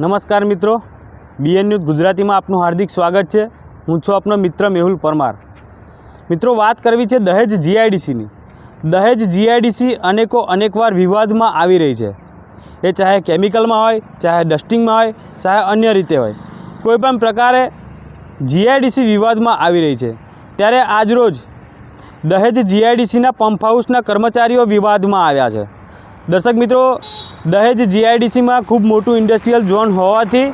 નમસ્કાર મિત્રો. BN news ગુજરાતીમાં આપનું હાર્દિક સ્વાગત છે. હું છું આપનો મિત્ર મેહુલ પરમાર. મિત્રો, વાત કરવી છે દહેજ જીઆઈડીસીની. દહેજ જીઆઈડીસી અનેકો અનેકવાર વિવાદમાં આવી રહી છે. એ ચાહે કેમિકલમાં હોય, ચાહે ડસ્ટિંગમાં હોય, ચાહે અન્ય રીતે હોય. કોઈપણ પ્રકારે જીઆઈડીસી વિવાદમાં આવી રહી છે. ત્યારે આજરોજ દહેજ જીઆઈડીસીના પંપ હાઉસના કર્મચારીઓ વિવાદમાં આવ્યા છે. દર્શક મિત્રો દહેજ જીઆઈડીસીમાં ખૂબ મોટું ઇન્ડસ્ટ્રીયલ ઝોન હોવાથી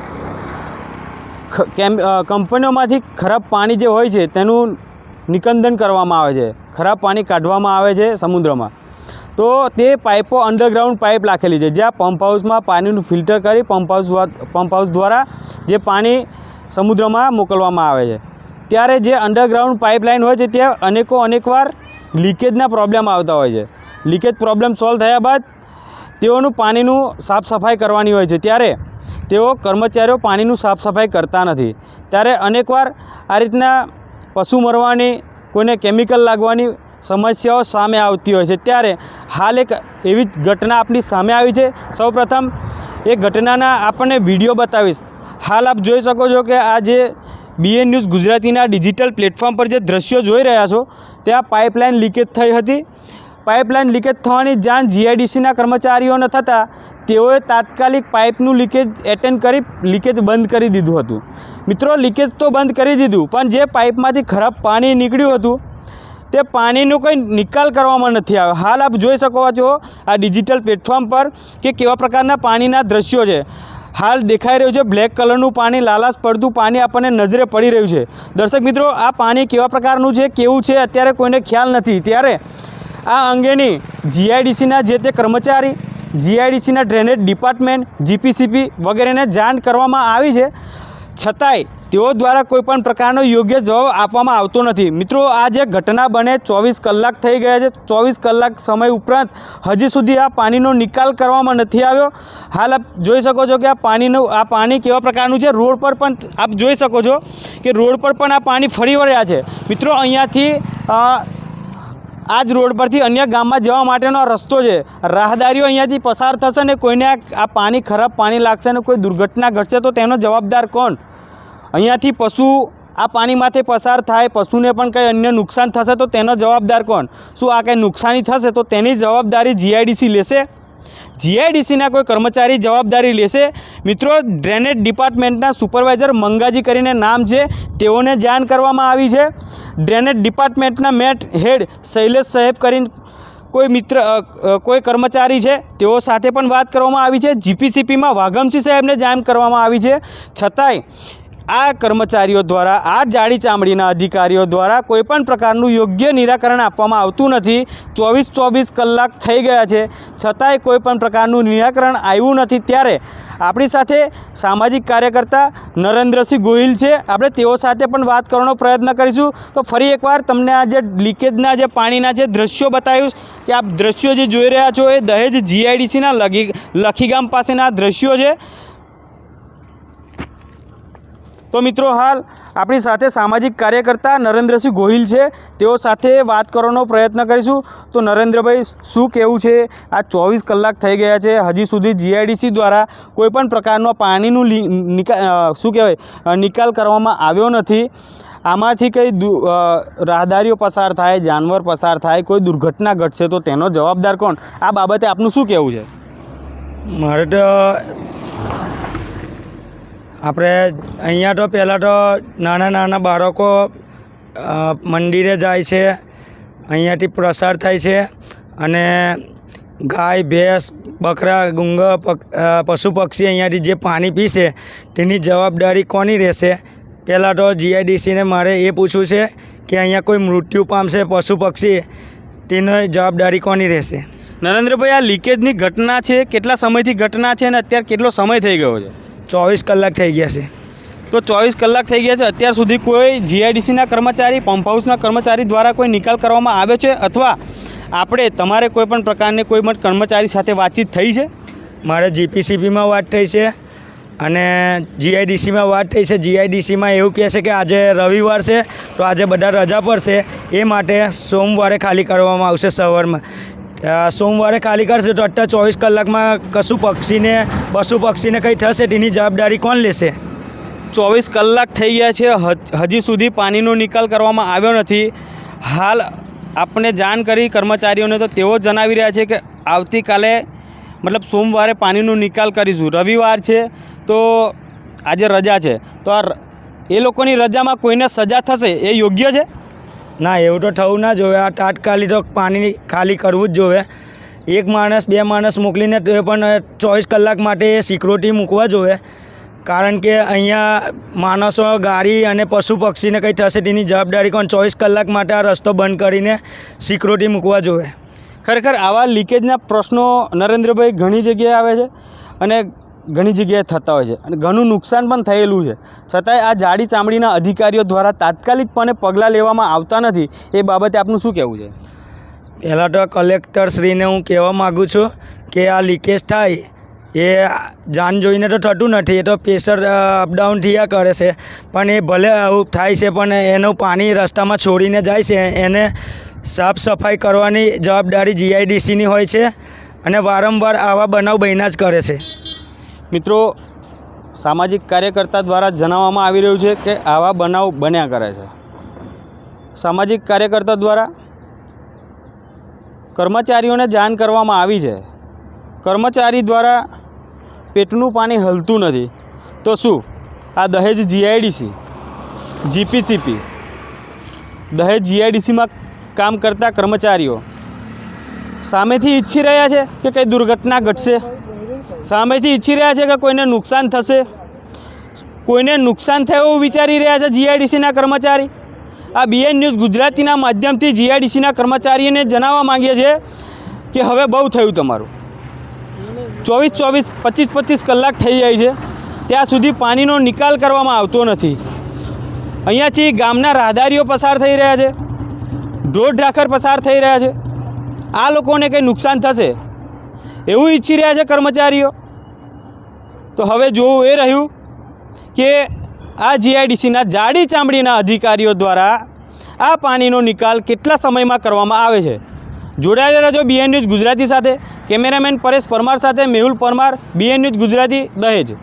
કેમ કંપનીઓમાંથી ખરાબ પાણી જે હોય છે, તેનું નિકંદન કરવામાં આવે છે. ખરાબ પાણી કાઢવામાં આવે છે સમુદ્રમાં. તો તે પાઇપો અંડરગ્રાઉન્ડ પાઇપ રાખેલી છે. જ્યાં પંપ હાઉસમાં પાણીનું ફિલ્ટર કરી પંપ હાઉસ પંપ હાઉસ દ્વારા જે પાણી સમુદ્રમાં મોકલવામાં આવે છે. ત્યારે જે અંડરગ્રાઉન્ડ પાઇપલાઇન હોય છે, ત્યાં અનેકો અનેકવાર લીકેજના પ્રોબ્લેમ આવતા હોય છે. લીકેજ પ્રોબ્લેમ સોલ્વ થયા બાદ તેઓનું પાણીનું સાફ સફાઈ કરવાની હોય છે. ત્યારે તેઓ કર્મચારીઓ પાણીનું સાફ સફાઈ કરતા નથી. ત્યારે અનેકવાર આ રીતના પશુ મરવાની, કોઈને કેમિકલ લાગવાની સમસ્યાઓ સામે આવતી હોય છે. ત્યારે હાલ એક એવી ઘટના આપણી સામે આવી છે. સૌપ્રથમ એ ઘટનાના આપણને વીડિયો બતાવીશ. હાલ આપ જોઈ શકો છો કે આ જે બીએન ન્યૂઝ ગુજરાતીના ડિજિટલ પ્લેટફોર્મ પર જે દ્રશ્યો જોઈ રહ્યા છો, ત્યાં પાઇપલાઇન લીકેજ થઈ હતી. પાઇપલાઇન લીકેજ થવાની જાણ જીઆઈડીસીના કર્મચારીઓને થતાં તેઓએ તાત્કાલિક પાઇપનું લીકેજ એટેન્ડ કરી લીકેજ બંધ કરી દીધું હતું. મિત્રો, લીકેજ તો બંધ કરી દીધું, પણ જે પાઇપમાંથી ખરાબ પાણી નીકળ્યું હતું, તે પાણીનો કંઈ નિકાલ કરવામાં નથી આવ્યો. હાલ આપ જોઈ શકો છો આ ડિજિટલ પ્લેટફોર્મ પર કે કેવા પ્રકારના પાણીના દ્રશ્યો છે. હાલ દેખાઈ રહ્યું છે બ્લેક કલરનું પાણી, લાલાશ પડતું પાણી આપણને નજરે પડી રહ્યું છે. દર્શક મિત્રો, આ પાણી કેવા પ્રકારનું છે, કેવું છે, અત્યારે કોઈને ખ્યાલ નથી. ત્યારે આ અંગેની જીઆઈડીસીના જે તે કર્મચારી, જીઆઈડીસીના ડ્રેનેજ ડિપાર્ટમેન્ટ, જીપીસીપી વગેરેને જાણ કરવામાં આવી છે. છતાંય તેઓ દ્વારા કોઈપણ પ્રકારનો યોગ્ય જવાબ આપવામાં આવતો નથી. મિત્રો, આ જે ઘટના બને ચોવીસ કલાક થઈ ગયા છે. ચોવીસ કલાક સમય ઉપરાંત હજી સુધી આ પાણીનો નિકાલ કરવામાં નથી આવ્યો. હાલ આપ જોઈ શકો છો કે આ પાણીનું, આ પાણી કેવા પ્રકારનું છે. રોડ પર પણ આપ જોઈ શકો છો કે રોડ પર પણ આ પાણી ફરી વળ્યા છે. મિત્રો, અહીંયાથી આ જ રોડ પરથી અન્ય ગામમાં જવા માટેનો રસ્તો છે. રાહદારીઓ અહીંયાથી પસાર થશે ને કોઈને આ આ પાણી ખરાબ પાણી લાગશે ને કોઈ દુર્ઘટના ઘટશે તો તેનો જવાબદાર કોણ? અહીંયાથી પશુ આ પાણીમાંથી પસાર થાય, પશુને પણ કંઈ અન્ય નુકસાન થશે તો તેનો જવાબદાર કોણ? શું આ કંઈ નુકસાની થશે તો તેની જવાબદારી જીઆઈડીસી લેશે? જીઆઈડીસીના કોઈ કર્મચારી જવાબદારી લેશે? મિત્રો, ડ્રેનેજ ડિપાર્ટમેન્ટના સુપરવાઇઝર મંગાજી કરીને નામ છે, તેઓને જાણ કરવામાં આવી છે. ડ્રેનેજ ડિપાર્ટમેન્ટના મેટ હેડ શૈલેષ સાહેબ કરીને કોઈ મિત્ર કોઈ કર્મચારી છે, તેઓ સાથે પણ વાત કરવામાં આવી છે. જીપીસીપીમાં વાઘમસિંહ સાહેબને જાણ કરવામાં આવી છે. છતાંય આ કર્મચારીઓ દ્વારા, આ જાડી ચામડીના અધિકારીઓ દ્વારા કોઈપણ પ્રકારનું યોગ્ય નિરાકરણ આપવામાં આવતું નથી. ચોવીસ ચોવીસ કલાક થઈ ગયા છે. છતાંય કોઈપણ પ્રકારનું નિરાકરણ આવ્યું નથી. ત્યારે આપણી સાથે સામાજિક કાર્યકર્તા નરેન્દ્રસિંહ ગોહિલ છે. આપણે તેઓ સાથે પણ વાત કરવાનો પ્રયત્ન કરીશું. તો ફરી એકવાર તમને આ જે લીકેજના, જે પાણીના જે દ્રશ્યો બતાવ્યું કે આ દ્રશ્યો જે જોઈ રહ્યા છો, એ દહેજ જીઆઈડીસીના લગી, લખીગામ પાસેના દ્રશ્યો છે. તો મિત્રો હાલ આપણી સાથે સામાજિક કાર્યકર્તા નરેન્દ્રસિંહ ગોહિલ છે. તેઓ સાથે વાત કરવાનો પ્રયત્ન કરીશું. તો નરેન્દ્રભાઈ, શું કહેવું છે? આ ચોવીસ કલાક થઈ ગયા છે. હજી સુધી જીઆઈડીસી દ્વારા કોઈપણ પ્રકારનો પાણીનું નિકાલ નિકા શું કહેવાય નિકાલ કરવામાં આવ્યો નથી. આમાંથી કંઈ દુ રાહદારીઓ પસાર થાય, જાનવર પસાર થાય, કોઈ દુર્ઘટના ઘટશે તો તેનો જવાબદાર કોણ? આ બાબતે આપનું શું કહેવું છે? મારે તો આપણે અહીંયા તો પહેલાં તો નાના નાના બાળકો મંદિરે જાય છે. અહીંયાથી પ્રસાર થાય છે અને ગાય, ભેંસ, બકરા, ગુંગા પશુ પક્ષી અહીંયાથી જે પાણી પીશે તેની જવાબદારી કોની રહેશે? પહેલાં તો જીઆઈડીસીને મારે એ પૂછવું છે કે અહીંયા કોઈ મૃત્યુ પામશે પશુ પક્ષી, તેની જવાબદારી કોની રહેશે? નરેન્દ્રભાઈ, આ લીકેજની ઘટના છે? કેટલા સમયથી ઘટના છે અને અત્યારે કેટલો સમય થઈ ગયો છે? ચોવીસ કલાક થઈ ગયા છે. તો ચોવીસ કલાક થઈ ગયા છે. અત્યાર સુધી કોઈ જીઆઈડીસીના કર્મચારી પંપ હાઉસના કર્મચારી દ્વારા કોઈ નિકાલ કરવામાં આવે છે અથવા આપણે તમારે કોઈ પણ પ્રકારની કોઈ પણ કર્મચારી સાથે વાતચીત થઈ છે? મારે જીપીસીબીમાં વાત થઈ છે અને જીઆઈડીસીમાં વાત થઈ છે. જીઆઈડીસીમાં એવું કહે છે કે આજે રવિવાર છે તો આજે બધા રજા પર છે એ માટે સોમવારે ખાલી કરવામાં આવશે સવારમાં. સોમવારે ખાલી કરશે તો અત્યારે ચોવીસ કલાકમાં કશું પક્ષીને, પશુ પક્ષીને કંઈ થશે? તેની જવાબદારી કોણ લેશે? ચોવીસ કલાક થઈ ગયા છે. હજ- સુધી પાણીનો નિકાલ કરવામાં આવ્યો નથી. હાલ આપણે જાણ કરી કર્મચારીઓને તો તેઓ જણાવી રહ્યા છે કે આવતીકાલે, મતલબ સોમવારે પાણીનો નિકાલ કરીશું. રવિવાર છે તો આજે રજા છે. તો આ એ લોકોની રજામાં કોઈને સજા થશે એ યોગ્ય છે? ના, એવું તો થવું ના જોવે. આ તાત્કાલિક તો પાણી ખાલી કરવું જ જોવે. એક માણસ, બે માણસ મોકલીને તો પણ ચોવીસ કલાક માટે સિક્યુરિટી મૂકવા જોવે. કારણ કે અહીંયા માણસો, ગાડી અને પશુ પક્ષીને કંઈ થશે તેની જવાબદારી કોણ? ચોવીસ કલાક માટે આ રસ્તો બંધ કરીને સિક્યુરિટી મૂકવા જોવે. ખરેખર આવા લીકેજના પ્રશ્નો નરેન્દ્રભાઈ ઘણી જગ્યાએ આવે છે. અને ઘણી જગ્યાએ થતા હોય છે અને ઘણું નુકસાન પણ થયેલું છે. છતાંય આ જાડી ચામડીના અધિકારીઓ દ્વારા તાત્કાલિકપણે પગલાં લેવામાં આવતા નથી. એ બાબતે આપનું શું કહેવું છે? પહેલાં તો કલેક્ટરશ્રીને હું કહેવા માગું છું કે આ લીકેજ થાય, એ જાન જોઈને તો થતું નથી, એ તો પ્રેશર અપડાઉન થયા કરે છે. પણ એ ભલે આવું થાય છે, પણ એનું પાણી રસ્તામાં છોડીને જાય છે, એને સાફ સફાઈ કરવાની જવાબદારી જીઆઈડીસીની હોય છે અને વારંવાર આવા બનાવ બન્યા જ કરે છે. મિત્રો, સામાજિક કાર્યકર્તા દ્વારા જણાવવામાં આવી રહ્યું છે કે આવા બનાવ બન્યા કરે છે. સામાજિક કાર્યકર્તા દ્વારા કર્મચારીઓને જાણ કરવામાં આવી છે. કર્મચારી દ્વારા પેટનું પાણી હલતું નથી. તો શું? આ દહેજ જીઆઈડીસી, જીપીસીપી, દહેજ જીઆઈડીસીમાં કામ કરતા કર્મચારીઓ સામેથી ઈચ્છી રહ્યા છે કે કંઈ દુર્ઘટના ઘટશે? સામેથી ઈચ્છી રહ્યા છે કે કોઈને નુકસાન થશે? કોઈને નુકસાન થાય એવું વિચારી રહ્યા છે જીઆઈડીસીના કર્મચારી? આ બીએન ન્યૂઝ ગુજરાતીના માધ્યમથી જીઆઈડીસીના કર્મચારીને જણાવવા માંગીએ છીએ કે હવે બહુ થયું તમારું. ચોવીસ ચોવીસ, પચીસ પચીસ કલાક થઈ જાય છે. ત્યાં સુધી પાણીનો નિકાલ કરવામાં આવતો નથી. અહીંયાથી ગામના રાહદારીઓ પસાર થઈ રહ્યા છે. ઢોર ઢાખર પસાર થઈ રહ્યા છે. આ લોકોને કંઈ નુકસાન થશે? એવું ઈચ્છી રહ્યા છે કર્મચારીઓ? તો હવે જોવું એ રહ્યું કે આ જીઆઈડીસીના જાડી ચામડીના અધિકારીઓ દ્વારા આ પાણીનો નિકાલ કેટલા સમયમાં કરવામાં આવે છે? જોડાયેલા રહેજો બીએન ન્યૂઝ ગુજરાતી સાથે. કેમેરામેન પરેશ પરમાર સાથે મેહુલ પરમાર, બીએન ન્યૂઝ ગુજરાતી દહેજ.